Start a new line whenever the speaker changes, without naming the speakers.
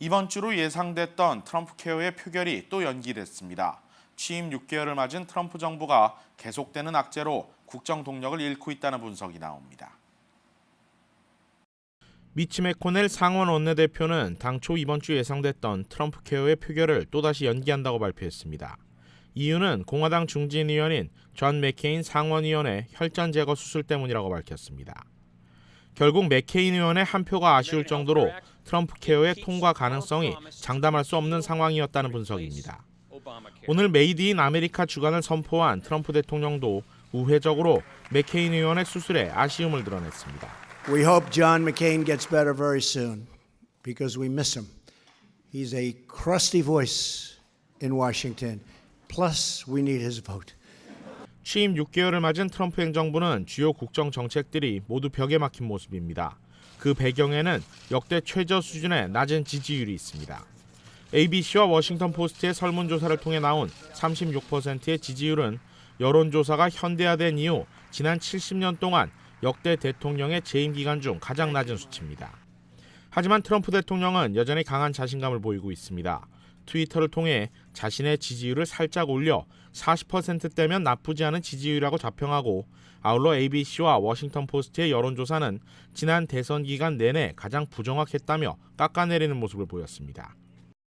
이번 주로 예상됐던 트럼프 케어의 표결이 또 연기됐습니다. 취임 6개월을 맞은 트럼프 정부가 계속되는 악재로 국정 동력을 잃고 있다는 분석이 나옵니다.
미치 맥코넬 상원 원내대표는 당초 이번 주 예상됐던 트럼프 케어의 표결을 또다시 연기한다고 발표했습니다. 이유는 공화당 중진 의원인 존 맥케인 상원의원의 혈전 제거 수술 때문이라고 밝혔습니다. 결국 맥케인 의원의 한 표가 아쉬울 정도로 트럼프 케어의 통과 가능성이 장담할 수 없는 상황이었다는 분석입니다. 오늘 메이드 인 아메리카 주간을 선포한 트럼프 대통령도 우회적으로 맥케인 의원의 수술에 아쉬움을 드러냈습니다.
We hope John McCain gets better very soon because we miss him. He's a crusty voice in Washington. Plus, we need his vote.
취임 6개월을 맞은 트럼프 행정부는 주요 국정 정책들이 모두 벽에 막힌 모습입니다. 그 배경에는 역대 최저 수준의 낮은 지지율이 있습니다. ABC와 워싱턴 포스트의 설문조사를 통해 나온 36%의 지지율은 여론조사가 현대화된 이후 지난 70년 동안 역대 대통령의 재임 기간 중 가장 낮은 수치입니다. 하지만 트럼프 대통령은 여전히 강한 자신감을 보이고 있습니다. 트위터를 통해 자신의 지지율을 살짝 올려 40%대면 나쁘지 않은 지지율이라고 자평하고 아울러 ABC와 워싱턴 포스트의 여론조사는 지난 대선 기간 내내 가장 부정확했다며 깎아내리는 모습을 보였습니다.